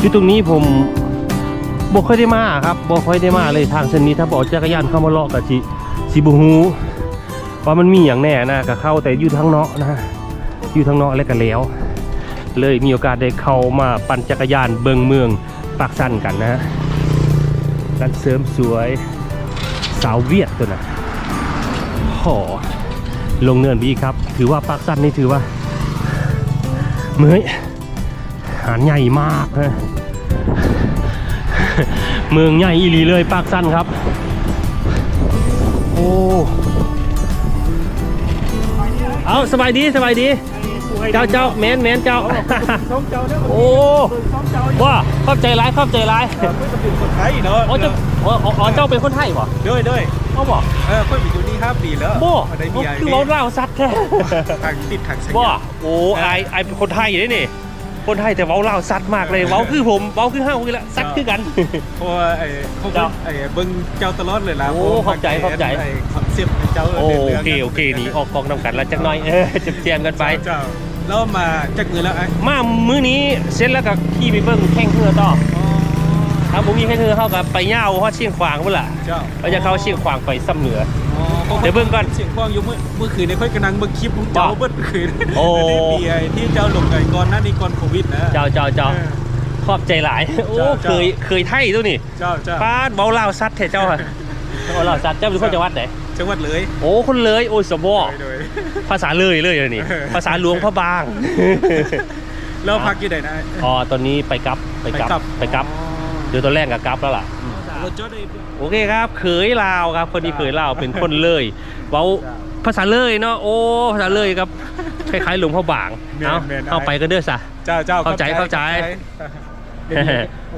อยู่ตรงนี้ผมบ่ค่อยได้มาครับบ่ค่อยได้มาเลยทางเส้นนี้ถ้าบอกจักรยานเข้ามาเลาะกับสิสิบ่ฮู้ว่ามันมีอย่างแน่นะก็เข้าแต่อยู่ทางเนาะนะอยู่ทางเนาะแล้วก็แล้ว เลยมีโอกาสได้เข้ามาปั่นจักรยานเบิงเมืองปากสั้นกันนะฮะร้านเสริมสวยสาวเวียดตัวน่ะหอลงเนินบีครับ ถือว่าปากสั้นนี่ถือว่าเมื่อยารใหญ่มากนะเมืองใหญ่อีหลีเลยปากสั้นครับ โอ้เอาสบายดีสบายดี เจ้าเจ้าแมนแมนเจ้าน้องเจ้าเนี่ยโอ้น้องเจ้าว่าขอบใจร้ายขอบใจร้ายเพื่อนเป็นคนไทยเนาะอ๋อเจ้าอ๋ออ๋ออ๋อเจ้าเป็นคนไทยป่ะด้วยด้วยเขาบอกเออเพื่อนอยู่นี่ห้าปีแล้วบ่ได้มีไอคือเว้าเล่าวซัดแท้ทางติดทางสัญบ่ญาโอ้ไอไอเป็นคนไทยนี่นี่ คนไทยแต่เว้าเล่าวซัดมากเลยเว้าคือผมเว้าคือห้าวคือละซัดคือกันเพราะว่าไอ้เขาเจ้าไอ้เบิ้งเจ้าตลอดเลยล่ะโอ้เข้าใจเข้าใจไอ้คอนเซ็ปต์เจ้าโอรื่องเคโอเคนี่ออกกองนำกันแล้วจักหน่อยเออเจ็บแจมกันไปเจ้าแล้วมาจากเงินแล้วไอ้มามื้อนี้เสร็จแล้วก็ขี่ไปเบิ่งแข่งเรือต่อถ้าผมมีแข่งเรือเข้ากับไปย่าวฮอดเชียงขวางพุ่นล่ะเจ้าเราจะเข้าเชียงขวางไปซ้ำเหนืออ๋อ เดี๋ยวเบิ่งก่อนเสียงควางอยู่เมื่อเมื่อคืนในค่อยกำลังเบิ่งคลิปของเจ้าว่าเบิ่งคืนโอ้ ที่มีไอ้ที่เจ้าลงไอ้ก่อนหน้านี้ก่อนโควิดนะเจ้าเจ้าเจ้าเออ ขอบใจหลาย โอ้ เจ้า เคเจ้ายเคยไทยตัวนี่เจ้าเจ้าป้าดเบาเล่าวซัดแท้เจ้าอะเบาเล่าวซัดเจ้าเป็นคนจังหวัดไหน จังหวัดเลยโอ้ คนเลย โอ้ยสมบอโดย ภาษาเลยเลยเลยนี่ เออ ภาษาหลวงพระบางแล้วพักอยู่ไหนนะอ๋อ ตอนนี้ไปกลับ ไปกลับ ไปกลับเดี๋ยวตอนแรกกับกลับแล้วล่ะรถจอดได้ โอเคครับเขยลาวครับคนนี้เขยลาวเป็นคนเลยเว้าภาษาเลยเนาะโอ้ภาษาเลยครับคล้ายๆหลวงพ่อบางเอาเอาไปกันเด้อซะเจ้าเจ้าเข้าใจเข้าใจ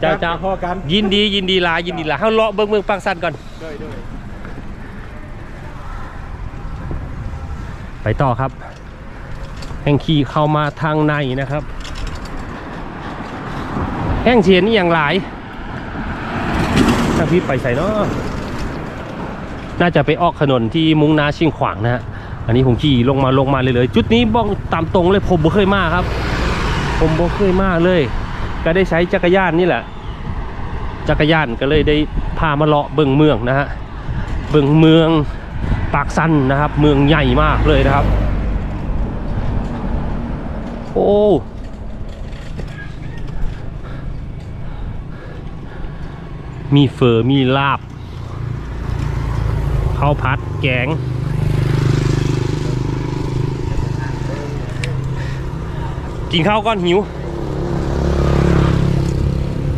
เจ้าเจ้าพ่อกันยินดียินดีลายินดีลาเฮาเลาะเบิ่งเมืองปากสันก่อนด้วยด้วยไปต่อครับแห่งขี่เข้ามาทางในนะครับ แห่งเชียนนี่อย่างหลาย ถ้าพี่ไปใส่เนาะน่าจะไปออกถนนที่มุ่งนาชียงขวางนะฮะอันนี้ผมขี่ลงมาลงมาเลยเลย จุดนี้บ้องตามตรงเลยผมบ่เคยมาครับ ผมบ่เคยมาเลย ก็ได้ใช้จักรยานนี่แหละ จักรยานก็เลยได้พามาเลาะเบิงเมืองนะฮะเบิงเมืองปากสันนะครับ เมืองใหญ่มากเลยนะครับ โอ้ มีเฟอร์มีลาบข้าวผัดแกง กินข้าวก่อนหิว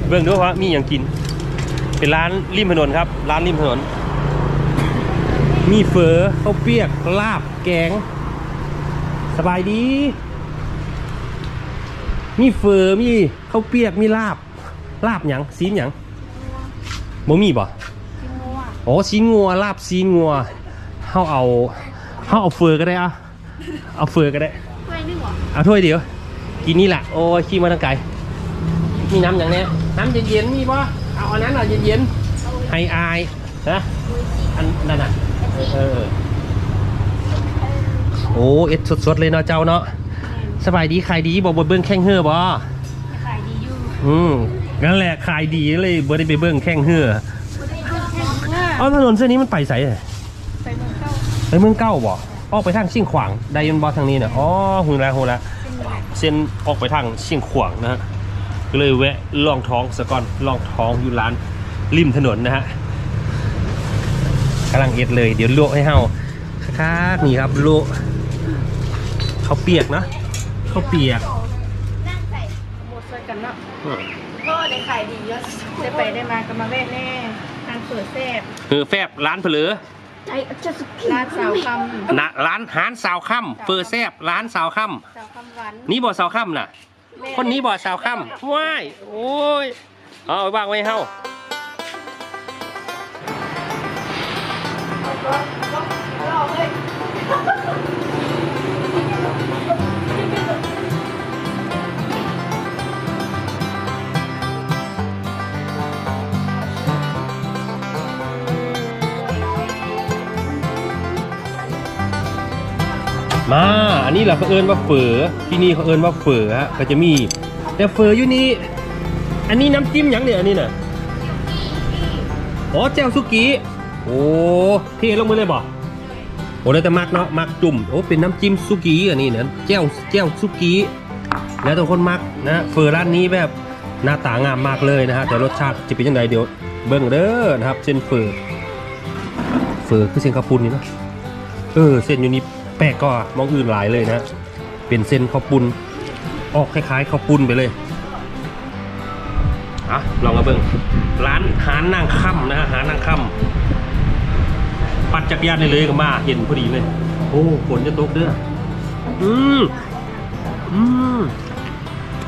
เบิ่งด้วยว่ามีอย่างกิน เป็นร้านริมถนนครับ ร้านริมถนน มีเฟอข้าวเปียก ลาบแกง สบายดี มีเฟอมีข้าวเปียก มีลาบ ลาบหยังซีนหยัง บ่มีบ่โอ้ซีนงัวลาบซีนงัวเฮาเอาเฮาเอาเฟอก็ได้อะเอาเฟอก็ได้ถ้วยนึงเหรอเอาถ้วยเดียวกินนี่แหละโอ้ยขี้มาทางไกลมีน้ำอย่างเนี้ยน้ำเย็นๆมีป่ะเอาอันนั้นเอาเย็นๆให้อายนะอันนั่นน่ะเออโอ้เอ็ดสดๆเลยเนาะเจ้าเนาะสบายดีขายดีบอกบ่เบิ้งแข่งเฮือบ่ขายดีอยู่อืม นั่นแหละขายดีเลยบ่ได้ไปเบิ้งแข่งเฮือบ่ได้เบิ่งแค่เมื่อเอาถนนเส้นนี้มันไปไสอะไปเมืองเก้าไปเมืองเก้าบ่ออกไปทางเชียงขวางได้ยันบ่ทางนี้เนี่ยอ๋อหูแล้วหูแล้วเป็นหลักเส้นออกไปทางเชียงขวางนะฮะก็เลยแวะลองท้องสะก่อนลองท้องอยู่ร้านริมถนนนะฮะกำลังเอ็ดเลยเดี๋ยวลวกให้เฮาคักๆนี่ครับลวกข้าวเปียกนะข้าวเปียกนั่งใส่หมดช่วยกันเนาะ ก็ได้ขายดีเยอะได้ไปได้มาก็มาแวะแน่ทานเปิดแซ่บเออแฟบร้านเผลอไอ้จะสุกี้ร้านสาวคำนะร้านหานสาวค่ำเฟอร์แซบร้านสาวค่สาวคำหวานำนี่บ่สาวค่ำน่ะ แม่คนนี้บ่สาวค่ำว้ายโอ้ยเอาไปวางไว้ให้เฮามา อันนี้เราเขาเอิ้นว่าเฝอที่นี่เขาเอิ้นว่าเฝอฮะก็จะมี แต่เฝออยู่นี่อันนี้น้ำจิ้มหยังเนี่ยอันนี้น่ะอ๋อแจ่วสุกี้โอ้เทลงไปเลยบ่โอ้แล้วแต่มักเนาะมักจุ่มโอ้เป็นน้ำจิ้มสุกี้อันนี้เนี่ยแจ่วแจ่วสุกี้แล้วแต่คนมักนะเฟอร์ร้านนี้แบบหน้าตางามมากเลยนะฮะแต่รสชาติจะเป็นยังไงเดี๋ยวเบิ่งเด้อนะครับ เส้นเฟอร์เฟอร์คือเส้นข้าวปุ้นนี่เนาะเออเส้นอยู่นี่แปลกก็มองอื่นหลายเลยนะ เป็นเส้นข้าวปุ้นออกคล้ายๆข้าวปุ้นไปเลยอะลองมาเบิ่งร้านหานนางค่ำนะฮะหานนางค่ำปั่นจักรยานได้เลยก็มาเห็นพอดีเลยโอ้ฝนจะตกเด้ออืมอืม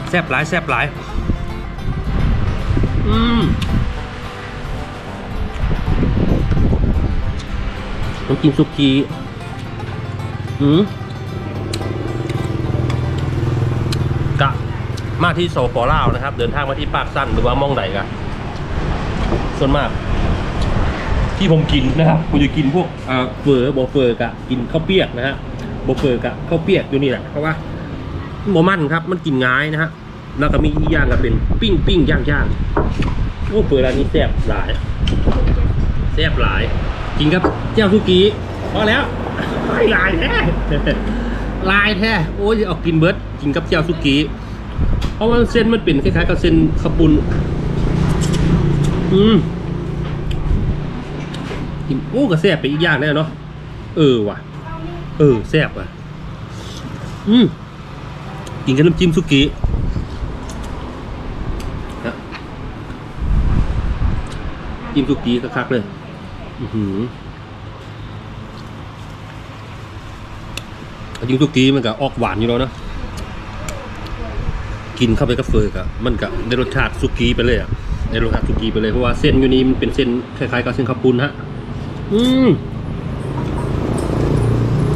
แซ่บหลายแซ่บหลายอืมต้องกินสุกี้ อืมกะมาที่โซปอลานะครับ เดินทางมาที่ปากสั้นหรือว่ามองไหนกันส่วนมาก ที่ผมกินนะครับผมจะกินพวกเอ่อเฟอร์โบเฟอร์กะกินข้าวเปียกนะฮะโบเฟอร์กะข้าวเปียกอยู่นี่แหละเพราะว่าโมมันครับมันกินง่ายนะฮะแล้วก็มีย่างก็เป็นปิ้งปิ้งย่างย่างโอ้เฟอร์ร้านนี้แซ่บหลายแซ่บหลายกินกับเจ้าสุกี้พอแล้ว ไลายแท้ลายแท้โอ้ยเอากินเบิร์ดกินกับเจ้าสุกี้เพราะว่าเส้นมันเป็นคล้ายๆกับเส้นขาวปุนอืมกินโอ้ก็แซ่บไปอีกอย่างแน่เนาะเออว่ะ เออแซ่บว่ะ อืมกินกับน้ำจิ้มสุกี้นะจิ้มสุกี้คักๆเลย อือหือ จิ้มสุกี้มันก็ออกหวานอยู่แล้วนะกินเข้าไปกับเฟอร์กะมันก็ได้รสชาติสุกี้ไปเลยอะได้รสชาติสุกี้ไปเลยเพราะว่าเส้นอยู่นี้มันเป็นเส้นคล้ายๆกับเส้นข้าวปุ้นฮะอืม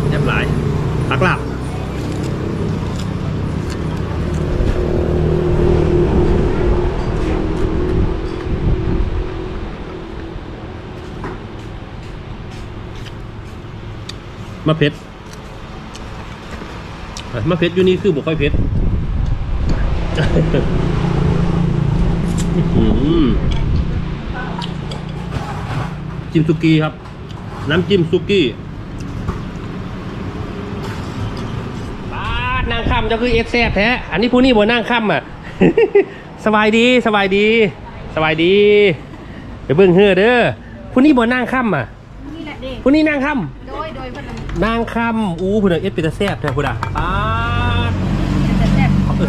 แซ่บหลายพักหลาบมะเพ็ดอะ มะเพ็ดอยู่นี่คือบุกค่อยเพ็ดอืมจิ้มซุกี้ครับ น้ำจิ้มซุกี้ป้าดนางคำเจ้าคือเอฟแซบแท้ อันนี้ผู้นี่บนนางคำอะ สบายดีสบายดี สบายดี ไปเบิ่งเฮ้อเด้อผู้นี่บนนางคำอะนี่แหละเด็กผู้นี่นางคโดยโดยพนันำนางคำอู้ผู้น่ะเอฟเป็นตาแซบแท้ผู้น่ะป้าดจะ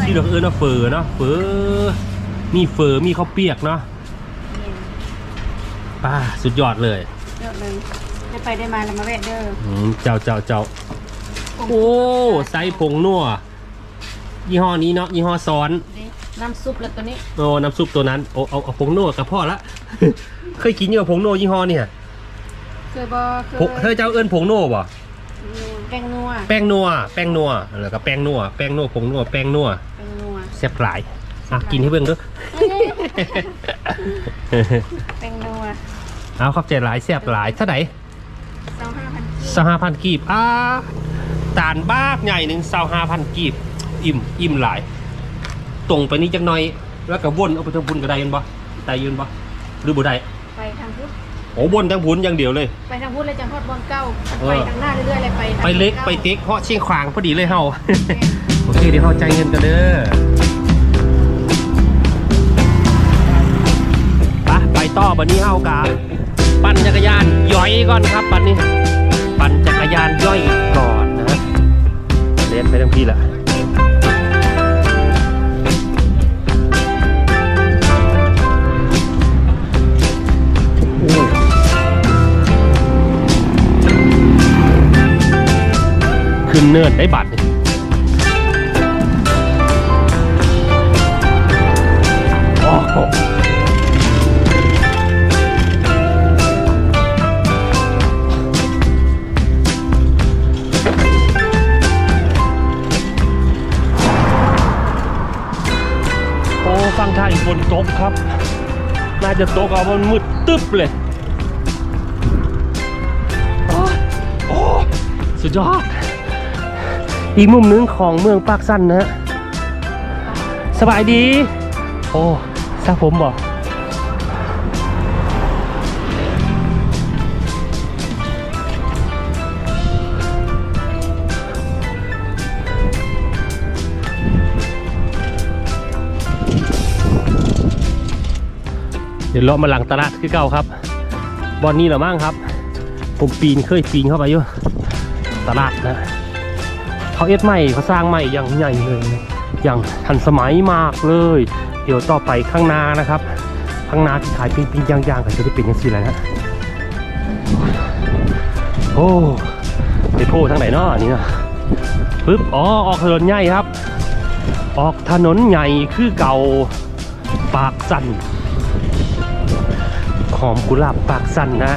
แซ่บเออชื่อเราเออเนาะเฟอเนาะเฟอมีเฟอมีข้าวเปียกเนาะป้าสุดยอดเลยเดี๋ยวเลยได้ไปได้มาแล้วมาแวะเด้ออืมเจ้าเจ้าเจ้าโอ้ไซส์ผงนัวยี่ห้อนี้เนาะยี่ห้อซ้อนน้ำซุปแล้วตัวนี้โอ้น้ำซุปตัวนั้นโอ้เอาเอาผงนัวกับพ่อละเคยกินอยู่กับผงนัวยี่ห้อเนี่ยเคยบอเคผงเธอเจ้าเอิญผงนัวบ่ แป้งนัวแป้งนัว แป้งนัว แล้วก็แป้งนัว แป้งนัวผงนัว แป้งนัวแป้งนัวแซ่บหลายอะกินให้เบิ่งเด้อแป้งนัว เอาครับใจหลายแซ่บหลายเท่าไหร่สองห้าพันสหพันกีบอ่าตานบ้ากใหญ่หนึ่งสาห้าพันกีบ อิ่ม อิ่มหลาย ตรงไปนี้จักหน่อย แล้วก็วนเอาไปทางพุนก็ได้ยันบ่ได้ยืนบ่หรือบ่ได้ไปทางพุทธ โอ้วนทางพุนอย่างเดียวเลย ไปทางพุทธเลยจังฮอดบอลเก้าเออไปทางหน้าเรื่อยๆเลยไปทางไปเล็กบอไปก้าเต็กเพราะเชียงขวางพอดีเลยเฮาโอเคเดี๋ยวเฮาจ่ายเงินกันเด้อไปไปต่อบันนี้เฮากะปั่นจักรยานย่อยก่อนครับบันนี้ ปั่นจักรยานย่อยก่อนนะฮะเล่นไปทั้งพี่แหละ เนินได้บัตรโอ้โหโอ้ฟังไทยฝนตกครับ น่าจะตกเอามันมืดตึ๊บเลยโอ้โอ้ยสุดยอด อีกมุมหนึงของเมืองปากสั้นนะฮะสบายดี โอ้ซาผมบอกเดี๋ยวเลาะมาหลังตลาดคือเก่าครับบอนนี้เหรอมั่งครับ ผมปีนเคยปีนเข้าไปอยู่ตลาดนะ เขาเอ็ดใหม่เขาสร้างใหม่อย่างใหญ่เลยอย่างทันสมัยมากเลย เดี๋ยวต่อไปข้างหน้านะครับ ข้างหน้าที่ขายปิ้งปิ้งย่างย่างๆก็จะได้เป็นยังสิแล้วนะโอ้ไปโพทางไหนเนาะอันนี่นะปึ๊บอ๋อออกถนนใหญ่ครับ ออกถนนใหญ่คือเก่าปากสันหอมกุหลาบปากสันนะ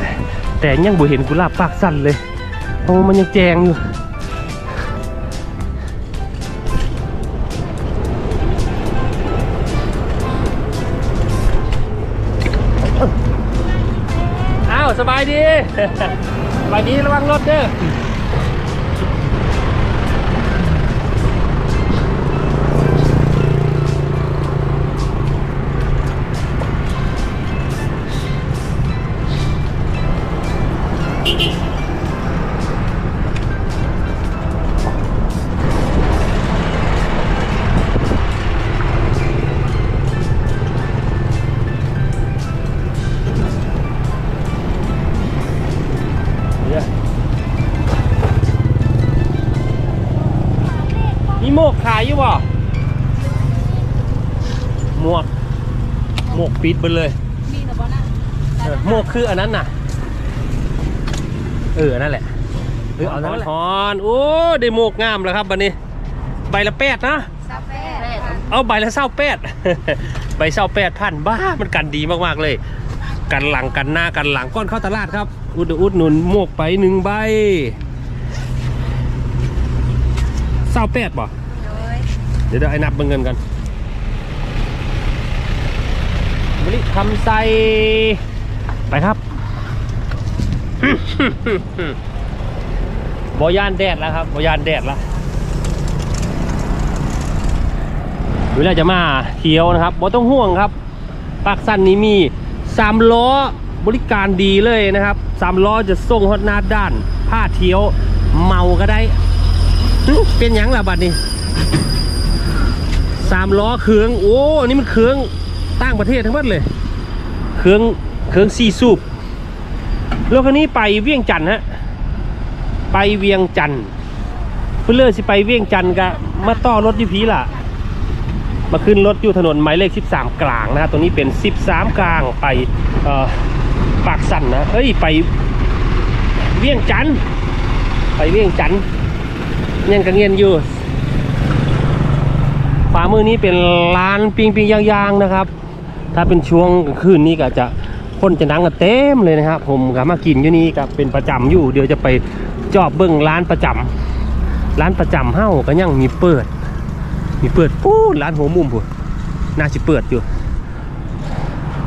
แต่ยังบ่เห็นกุหลาบปากสันเลยโอ้มันยังแจงอยู่ วันนี้ระวังรถเด้อ หมวกหมวกปิดไปเลยมีแต่บ่น่ะเออหมวกคืออันนั้นน่ะ เอออันนั่นแหละเออเอานั่นแหละฮอนโอ้ได้หมวกงามแล้วครับบันนี้ใบละแปดนะซาเฟ่เอาใบละเศร้าแปดใบเศร้าแปดพันบ้ามันกันดีมากๆเลย กันหลังกันหน้ากันหลังก้อนเข้าตลาดครับ อุดอุดหนุนหมวกไปหนึ่งใบเศร้าแปดป่ะโดยเดี๋ยวเดี๋ยวไอ้นับเงินกัน บริคำใส่ไปครับบอยานแดดแล้วครับบอยานแดดแล้วเวลาจะมาเที่ยวนะครับบ่ต้องห่วงครับปากสั้นนี้มีสามล้อบริการดีเลยนะครับสามล้อจะส่งฮอดหนาด้าน ผ้าเที่ยวเมาก็ได้เป็นยังล่ะบัดนี้สามล้อเครื่องโอ้นี่มันเครื่อง ประเทศทั้งหมดเลย เครื่องเครื่องซีซูบรถคันนี้ไปเวียงจันทน์ฮะไปเวียงจันทน์เพื่อเลือกสิไปเวียงจันทน์กะมาต่อรถอยูพีล่ะ มาขึ้นรถอยู่ถนนหมายเลข 13 กลางนะฮะตรงนี้เป็น 13 กลางไปเอ่อปากสันนะเอ้ยไปเวียงจันทน์ไปเวียงจันทน์ยังกังเงียนอยู่ขวามือนี้เป็นร้านปิงปิงย่างๆนะครับ ถ้าเป็นช่วงคืนนี้ก็จะคนจะนั่งกันเต็มเลยนะครับ ผมก็มากินอยู่นี่ก็เป็นประจำอยู่ เดี๋ยวจะไปจอบเบิ้งร้านประจำร้านประจำเฮ้าก็ยังมีเปิด มีเปิดปู้ร้านหัวมุมพูน่าจะเปิดอยู่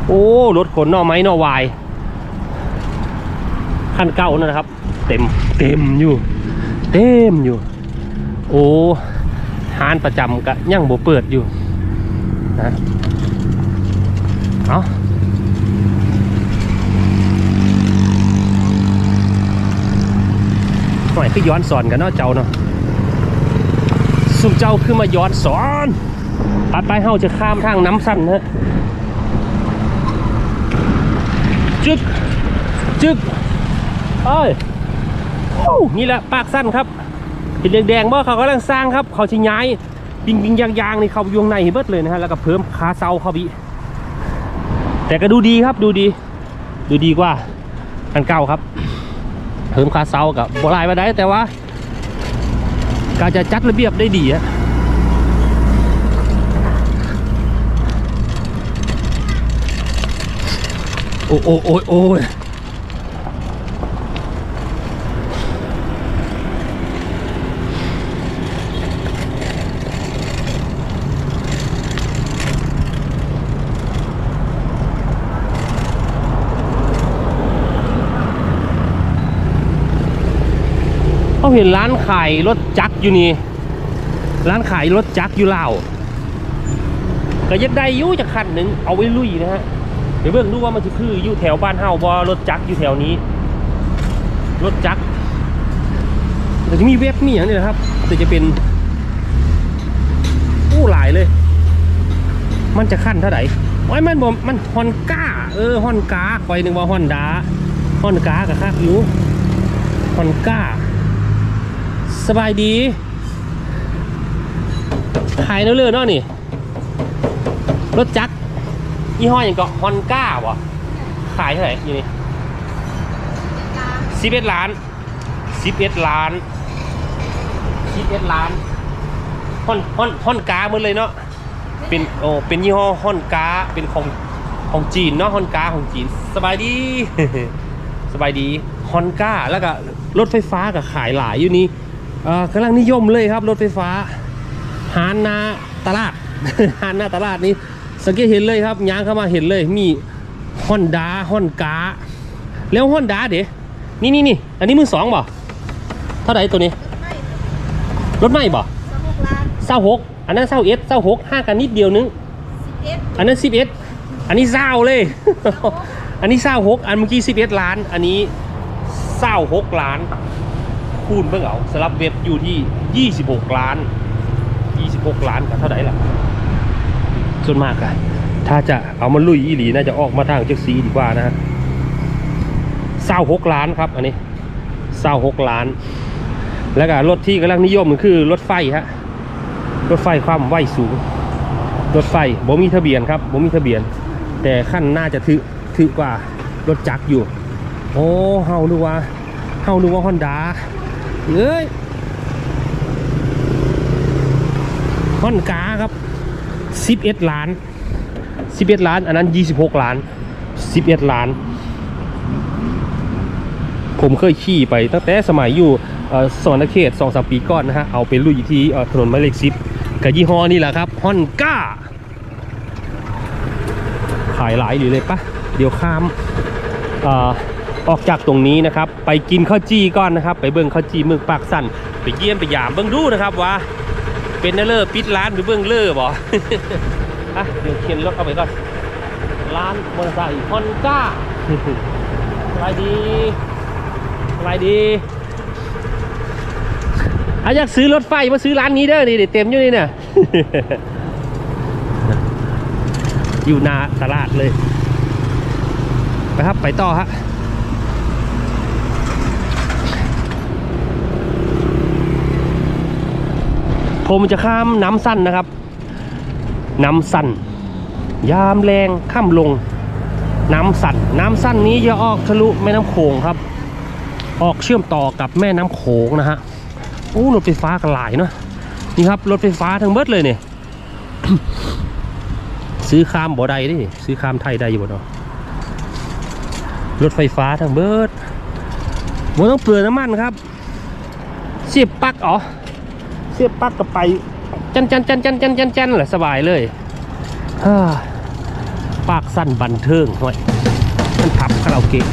โอ้รถขนนอไม้นอวายคันเก่านะครับ เต็มเต็มอยู่ เต็มอยู่ โอ้ร้านประจำก็ยังบ่เปิดอยู่นะ เอาหน่อยคือย้อนสอนกันเนาะเจ้าเนาะสุ่มเจ้าคือมาย้อนสอนไปไปเฮาจะข้ามทางน้ำสั้นนะจึกจึกเอ้ยนี่แหละปากสั้นครับเห็นแดงๆบ่เขากำลังสร้างครับ เขาชิย้าย ปิงปิงยางยางๆนี่เขาอยู่ข้างในเบิดเลยนะฮะแล้วก็เพิ่มคาเซาเข้าไปอี แต่ก็ดูดีครับดูดี ดูดีกว่าอันเก่าครับเพิ่มคาเซากับโบราณมาได้แต่ว่า การจะจัดระเบียบได้ดีอะโอ้โอ้โอ้โอ้ เห็นร้านขายรถจักรอยู่นี่ ร้านขายรถจักรอยู่ลาวก็ยังได้ยู่จากคันหนึ่งเอาไว้ลุยนะฮะ เดี๋ยวเบิ่งดูว่ามันจะคืออยู่แถวบ้านเฮาบ่รถจักรอยู่แถวนี้ รถจักรแต่จะมีเว็บมีอย่างนี้นะครับ แต่จะเป็นอู้หลายเลย มันจะขั้นเท่าไหร่โอ้ยมันบ่มันฮอนก้า เออฮอนกาคอยนึงว่าฮอนดาฮอนกากับคักอยู่ฮอนก้า สบายดีขายเนื้อเลือเนาะนี่ รถจักรยี่ห้ออย่างก็ฮอนก้าวะขายเท่าไหร่อยู่นี่สิบเอ็ดล้านสิบเอ็ดล้านสิบเอ็ดล้านฮอนฮอนฮอนกาหมดเลยเนาะเป็นโอ้เป็นยี่ห้อฮอนกาเป็นของของจีนเนาะฮอนกาของจีน สบายดี สบายดีฮอนก้าแล้วก็รถไฟฟ้าก็ขายหลายอยู่นี่ กำลังนิยมเลยครับรถไฟฟ้า หานนาตลาด หานนาตลาดนี้สังเกตเห็นเลยครับย้างเข้ามาเห็นเลยมีฮอนด้าฮอนกาแล้วฮอนด้าเดี๋ยนี่นี่นี่อันนี้มือสองบ่เท่าไหร่ตัวนี้ รถใหม่บ่สหกล้านเศร้าหกอันนั้นเศร้าเอสเศร้าหกห้ากันนิดเดียวนึงเอ็ดอันนั้นสิบเอ็ดอันนี้เศร้าเลย อันนี้เศร้าหกอันเมื่อกี้สิบเอ็ดล้าน อันนี้เศร้าหกล้าน คูณเบิ่งเอาสลับเว็บอยู่ที่ยี่สิบหกล้านยี่สิบหกล้านกับเท่าไหร่ล่ะ ส่วนมากอะถ้าจะเอามาลุยอีหลีน่าจะออกมาทางเจ็กซีดีกว่านะฮะเศร้าหกล้านครับ อันนี้เศร้าหกล้าน แล้วก็รถที่กำลังนิยมก็คือรถไฟฮะรถไฟความไวสูง รถไฟบ่มีทะเบียนครับบ่มีทะเบียน แต่ขั้นน่าจะถือถือกว่ารถจักรอยู่ โอ้เฮาดูว่าเฮาดูว่าฮอนด้า เอ้ยฮอนกาครับ 11 ล้าน 11 ล้าน อันนั้น 26 ล้าน 11 ล้าน ผมเคยขี่ไปตั้งแต่สมัยอยู่สวรรณเขตสองสามปีก่อนนะฮะ เอาไปลุยที่ถนนหมายเลขสิบกับยี่ห้อนี่แหละครับฮอนก้า ขายหลายอยู่เลยปะเดี๋ยวข้ามเอ่อ ออกจากตรงนี้นะครับ ไปกินข้าวจี้ก่อนนะครับ ไปเบิ่งข้าวจี้เมืองปากสันไปเยี่ยมไปยามเบิ่งดูนะครับว่าเป็นเนเลอร์ปิดร้านหรือเบิ่งเลอร์บ่อะเดี๋ยวเข็นรถเอาไปก่อนร้านมอเตอร์ไซค์ฮอนก้าอะไรดีอะไรดีอะอยากซื้อรถไฟมาซื้อร้านนี้เด้อนี่เดี๋ยวเต็มอยู่นี่เนี่ยอยู่นาตลาดเลยไปครับไปต่อฮะ ผมจะข้ามน้ำสั้นนะครับ น้ำสั้นยามแรงข้ามลง น้ำสั้นน้ำสั้นนี้จะออกทะลุแม่น้ำโขงครับ ออกเชื่อมต่อกับแม่น้ำโขงนะฮะโอ้รถไฟฟ้ากันหลายเนาะนี่ครับรถไฟฟ้าทั้งเบิดเลยเนี่ยซื้อข้ามบ่ได้ดิซื้อข้ามไทยได้อยู่บ่เนาะรถไฟฟ้าทั้งเบิดบ่ต้องเปลืองน้ำมันครับเสียบปลั๊กอ๋อ เสียบปลั๊กก็ไป จันจันจันจันจันจันจันแหละสบายเลยฮ่าปากสั้นบันเทิงห่อยมันผับคาราโอเกะ